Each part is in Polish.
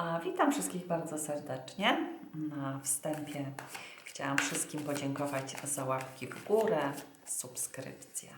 A witam wszystkich bardzo serdecznie. Na wstępie chciałam wszystkim podziękować za łapki w górę, subskrypcję.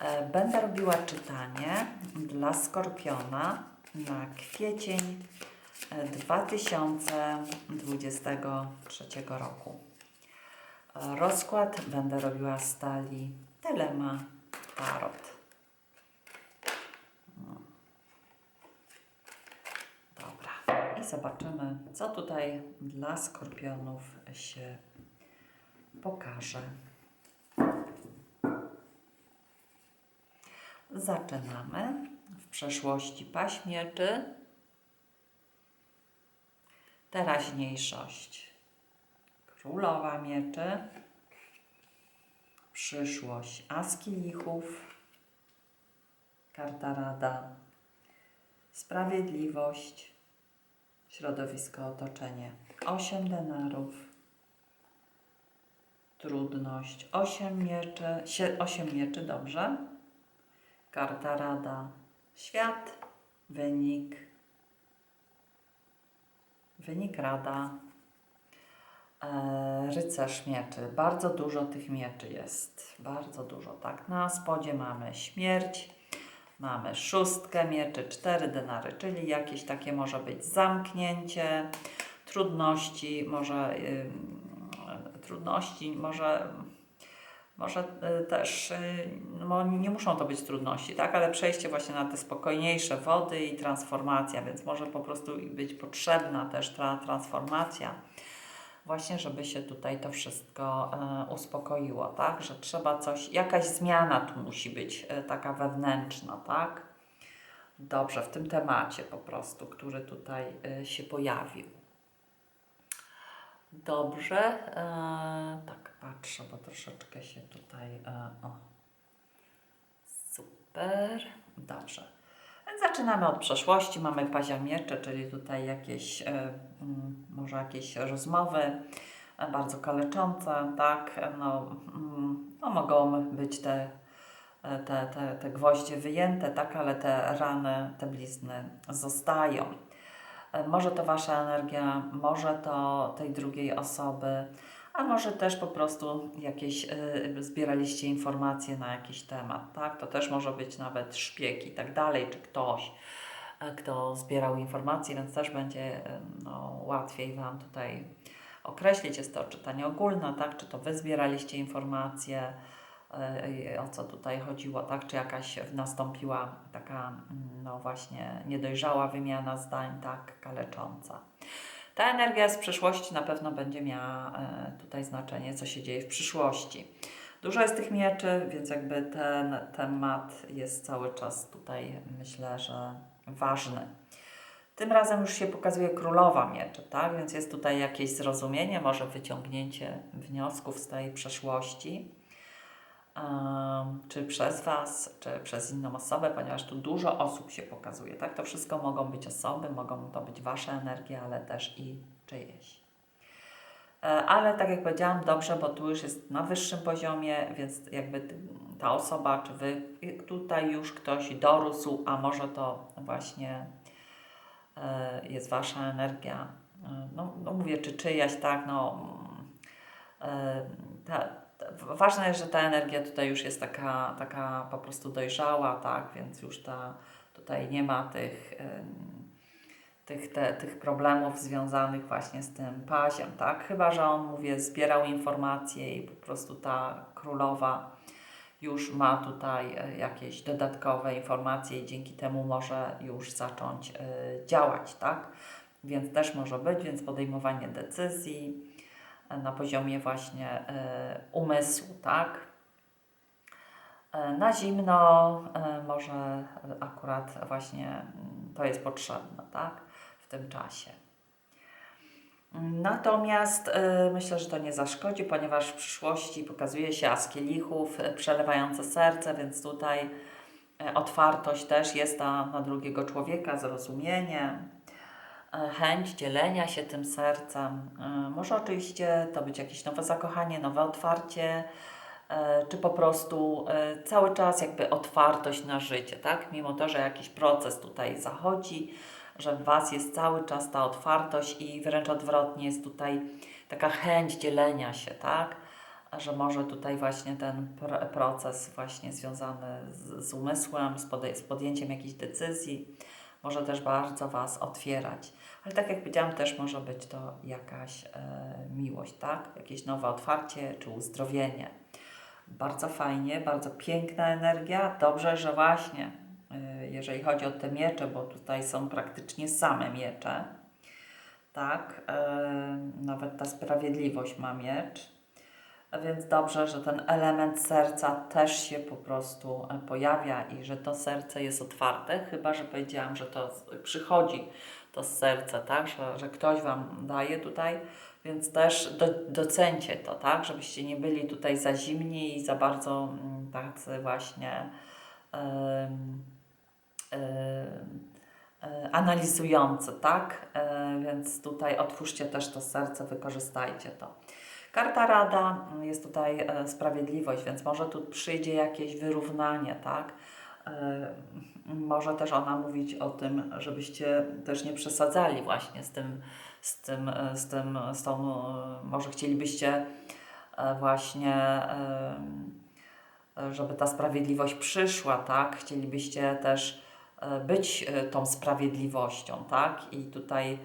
E, Będę robiła czytanie dla Skorpiona na kwiecień e, 2023 roku. E, Rozkład będę robiła z talii Telema Tarot. Dobra, i zobaczymy, co tutaj dla skorpionów się pokaże. Zaczynamy. W przeszłości paść mieczy, teraźniejszość. Królowa mieczy, przyszłość as kielichów, karta rada, sprawiedliwość, środowisko, otoczenie, 8 denarów, trudność, 8 mieczy, 8 mieczy, dobrze, karta rada, świat, wynik, wynik rada, e, rycerz mieczy, bardzo dużo tych mieczy jest, bardzo dużo, tak, na spodzie mamy śmierć, Mamy szóstkę mieczy, cztery denary, czyli jakieś takie może być zamknięcie, trudności, może ym, trudności, może, może y, też, no nie muszą to być trudności, tak, ale przejście właśnie na te spokojniejsze wody i transformacja, więc może po prostu być potrzebna też ta transformacja właśnie, żeby się tutaj to wszystko e, uspokoiło, tak? Że trzeba coś, jakaś zmiana tu musi być e, taka wewnętrzna, tak? Dobrze, w tym temacie po prostu, który tutaj e, się pojawił. Dobrze, tak patrzę, bo troszeczkę się tutaj, o, super, dobrze. Zaczynamy od przeszłości. Mamy pazia miecze, czyli tutaj jakieś, e, może jakieś rozmowy e, bardzo kaleczące, tak? No, mm, no mogą być te, e, te, te, te gwoździe wyjęte, tak? Ale te rany, te blizny zostają. Może to Wasza energia, może to tej drugiej osoby, a może też po prostu jakieś y, zbieraliście informacje na jakiś temat, tak? To też może być nawet szpieg i tak dalej, czy ktoś, e, kto zbierał informacje, więc też będzie y, no, łatwiej Wam tutaj określić. Jest to czytanie ogólne, tak? Czy to Wy zbieraliście informacje, y, o co tutaj chodziło, tak? Czy jakaś nastąpiła taka, mm, no właśnie, niedojrzała wymiana zdań, tak? Kalecząca. Ta energia z przyszłości na pewno będzie miała e, tutaj znaczenie, co się dzieje w przyszłości. Dużo jest tych mieczy, więc jakby ten temat jest cały czas tutaj, myślę, że ważny. Tym razem już się pokazuje królowa mieczy, tak? Więc jest tutaj jakieś zrozumienie, może wyciągnięcie wniosków z tej przeszłości. Czy przez Was, czy przez inną osobę, ponieważ tu dużo osób się pokazuje, tak? To wszystko mogą być osoby, mogą to być Wasze energie, ale też i czyjeś. E, Ale tak jak powiedziałam, dobrze, bo tu już jest na wyższym poziomie, więc jakby ta osoba, czy Wy, tutaj już ktoś dorósł, a może to właśnie e, jest Wasza energia. E, No, no mówię, czy czyjaś, tak, no mm, ważne jest, że ta energia tutaj już jest taka, taka po prostu dojrzała, tak, więc już ta, tutaj nie ma tych, tych, te, tych problemów związanych właśnie z tym paziem, tak, chyba, że on, mówię, zbierał informacje i po prostu ta królowa już ma tutaj e, jakieś dodatkowe informacje i dzięki temu może już zacząć e, działać, tak? Więc też może być, więc podejmowanie decyzji na poziomie właśnie e, umysłu, tak? E, Na zimno e, może akurat właśnie mm, to jest potrzebne, tak? W tym czasie. Natomiast myślę, że to nie zaszkodzi, ponieważ w przyszłości pokazuje się as kielichów, y, przelewające serce, więc tutaj otwartość też jest na, na drugiego człowieka, zrozumienie, chęć dzielenia się tym sercem. Y, może oczywiście to być jakieś nowe zakochanie, nowe otwarcie, y, czy po prostu cały czas jakby otwartość na życie, tak? Mimo to, że jakiś proces tutaj zachodzi, że w Was jest cały czas ta otwartość i wręcz odwrotnie jest tutaj taka chęć dzielenia się, tak? Że może tutaj właśnie ten pr- proces właśnie związany z, z umysłem, z, podjęciem jakichś decyzji, może też bardzo Was otwierać. Ale tak jak powiedziałam, też może być to jakaś e, miłość, tak? Jakieś nowe otwarcie czy uzdrowienie. Bardzo fajnie, bardzo piękna energia. Dobrze, że właśnie, y, jeżeli chodzi o te miecze, bo tutaj są praktycznie same miecze, tak, y, nawet ta sprawiedliwość ma miecz, więc dobrze, że ten element serca też się po prostu e, pojawia i że to serce jest otwarte, chyba że powiedziałam, że to przychodzi to z serca, tak, że, że ktoś Wam daje tutaj, więc też do, docencie to, tak, żebyście nie byli tutaj za zimni i za bardzo mm, tacy właśnie em, e, analizujący, tak, E, więc tutaj otwórzcie też to serce, wykorzystajcie to. Karta Rada jest tutaj e, sprawiedliwość, więc może tu przyjdzie jakieś wyrównanie, tak? E, Może też ona mówić o tym, żebyście też nie przesadzali właśnie z tym, z tym, e, z tym, z tą, może chcielibyście właśnie, żeby ta sprawiedliwość przyszła, tak? Chcielibyście też być tą sprawiedliwością, tak? I tutaj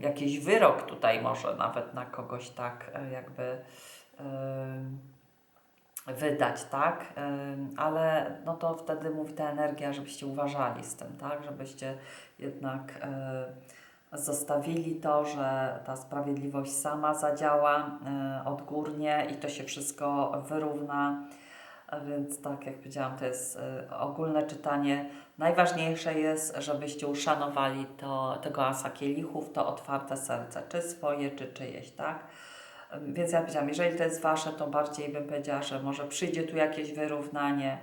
jakiś wyrok tutaj może nawet na kogoś tak e, jakby wydać, tak? Ale no to wtedy mówi ta energia, żebyście uważali z tym, tak? Żebyście jednak e, zostawili to, że ta sprawiedliwość sama zadziała e, odgórnie i to się wszystko wyrówna. A Więc tak jak powiedziałam, to jest e, ogólne czytanie. Najważniejsze jest, żebyście uszanowali to, tego asa kielichów, to otwarte serce, czy swoje, czy czyjeś, tak? Więc ja powiedziałam, jeżeli to jest wasze, to bardziej bym powiedziała, że może przyjdzie tu jakieś wyrównanie.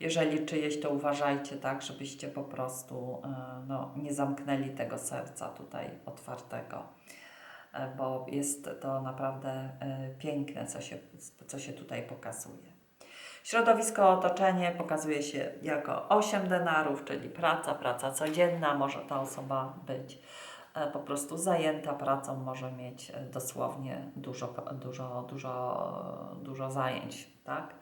Jeżeli czyjeś, to uważajcie tak, żebyście po prostu e, no, nie zamknęli tego serca tutaj otwartego, E, bo jest to naprawdę piękne, co się, co się tutaj pokazuje. Środowisko, otoczenie pokazuje się jako 8 denarów, czyli praca, praca codzienna. Może ta osoba być e, po prostu zajęta pracą, może mieć e, dosłownie dużo, dużo, dużo, dużo zajęć, tak?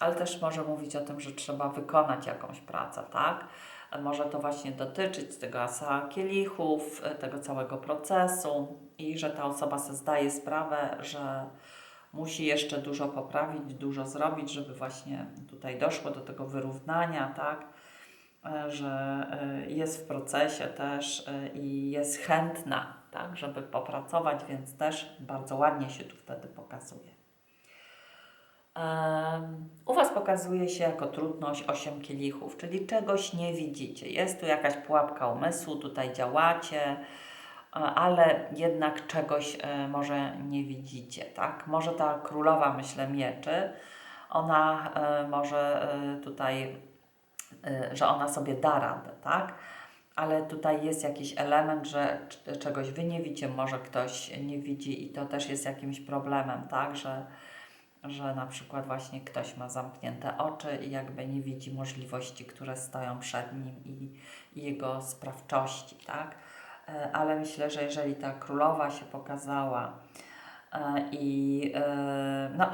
Ale też może mówić o tym, że trzeba wykonać jakąś pracę, tak? E, Może to właśnie dotyczyć tego asa kielichów, tego całego procesu i że ta osoba sobie zdaje sprawę, że musi jeszcze dużo poprawić, dużo zrobić, żeby właśnie tutaj doszło do tego wyrównania, tak? E, Że e, jest w procesie też e, i jest chętna, tak, żeby popracować, więc też bardzo ładnie się tu wtedy pokazuje. U Was pokazuje się jako trudność 8 kielichów, czyli czegoś nie widzicie. Jest tu jakaś pułapka umysłu, tutaj działacie, ale jednak czegoś e, może nie widzicie, tak? Może ta królowa, myślę, mieczy, ona e, może e, tutaj, że ona sobie da radę, tak? Ale tutaj jest jakiś element, że czegoś Wy nie widzicie, może ktoś nie widzi i to też jest jakimś problemem, tak? Że, że na przykład właśnie ktoś ma zamknięte oczy i jakby nie widzi możliwości, które stoją przed nim i, i jego sprawczości, tak? E, Ale myślę, że jeżeli ta królowa się pokazała e, i e, no,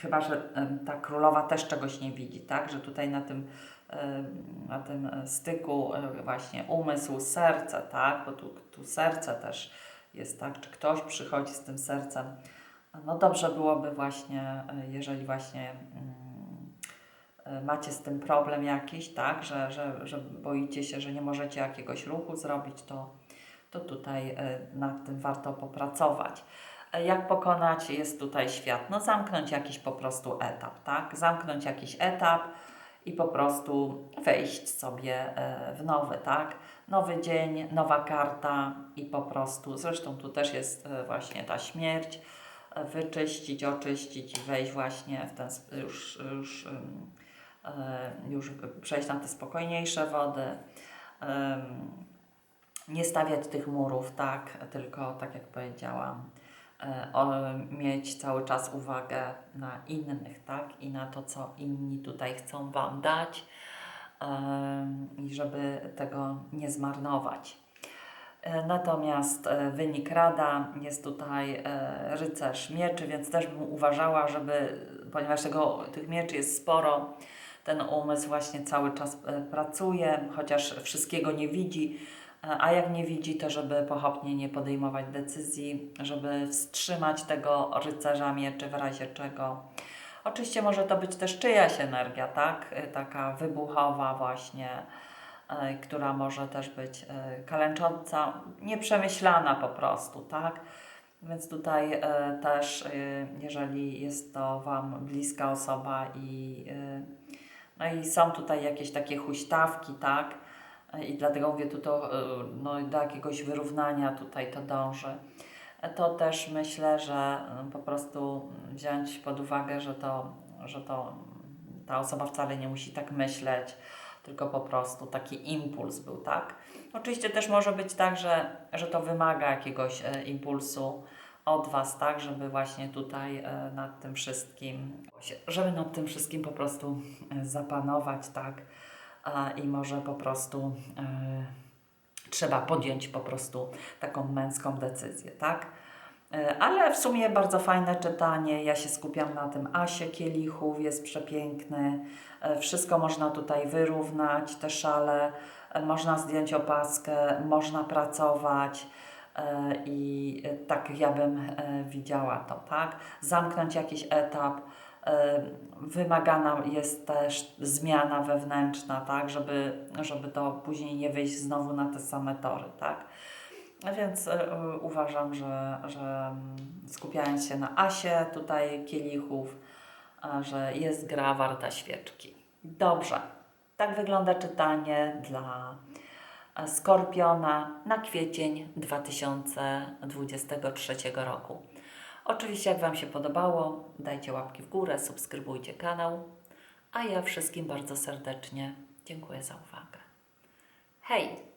chyba, że ta królowa też czegoś nie widzi, tak? Że tutaj na tym, na tym styku właśnie umysł, serce, tak? Bo tu, tu serce też jest, tak? Czy ktoś przychodzi z tym sercem? No dobrze byłoby właśnie, jeżeli właśnie mm, macie z tym problem jakiś, tak? Że, że, że boicie się, że nie możecie jakiegoś ruchu zrobić, to, to tutaj e, nad tym warto popracować. E, Jak pokonać jest tutaj świat? No zamknąć jakiś po prostu etap, tak? Zamknąć jakiś etap i po prostu wejść sobie e, w nowy, tak? Nowy dzień, nowa karta i po prostu, zresztą tu też jest właśnie ta śmierć, wyczyścić, oczyścić i wejść właśnie w ten, już, już, już przejść na te spokojniejsze wody. Nie stawiać tych murów, tak, tylko tak jak powiedziałam, e, mieć cały czas uwagę na innych, tak, i na to, co inni tutaj chcą Wam dać, i żeby tego nie zmarnować. E, Natomiast e, wynik rada jest tutaj rycerz mieczy, więc też bym uważała, żeby, ponieważ tego, tych mieczy jest sporo, ten umysł właśnie cały czas pracuje, chociaż wszystkiego nie widzi, a jak nie widzi, to żeby pochopnie nie podejmować decyzji, żeby wstrzymać tego rycerza mieczy w razie czego. Oczywiście może to być też czyjaś energia, tak? E, Taka wybuchowa właśnie, e, która może też być e, kalęcząca, nieprzemyślana po prostu, tak? Więc tutaj też, jeżeli jest to Wam bliska osoba i, no i są tutaj jakieś takie huśtawki, tak? I dlatego mówię tu to, e, no, do jakiegoś wyrównania tutaj to dąży. To też myślę, że e, po prostu wziąć pod uwagę, że to, że to ta osoba wcale nie musi tak myśleć, tylko po prostu taki impuls był, tak? Oczywiście też może być tak, że, że to wymaga jakiegoś e, impulsu od Was, tak, żeby właśnie tutaj e, nad tym wszystkim, żeby nad tym wszystkim po prostu zapanować, tak, i może po prostu e, trzeba podjąć po prostu taką męską decyzję, tak. E, Ale w sumie bardzo fajne czytanie. Ja się skupiam na tym asie kielichów, jest przepiękny. E, Wszystko można tutaj wyrównać, te szale, można zdjąć opaskę, można pracować. E, I e, tak ja bym e, widziała to, tak? Zamknąć jakiś etap. Wymagana jest też zmiana wewnętrzna, tak? Żeby, żeby to później nie wyjść znowu na te same tory, tak? Więc uważam, że, że mm, skupiając się na asie tutaj kielichów, że jest gra warta świeczki. Dobrze, tak wygląda czytanie dla Skorpiona na kwiecień 2023 roku. Oczywiście, jak Wam się podobało, dajcie łapki w górę, subskrybujcie kanał, a ja wszystkim bardzo serdecznie dziękuję za uwagę. Hej!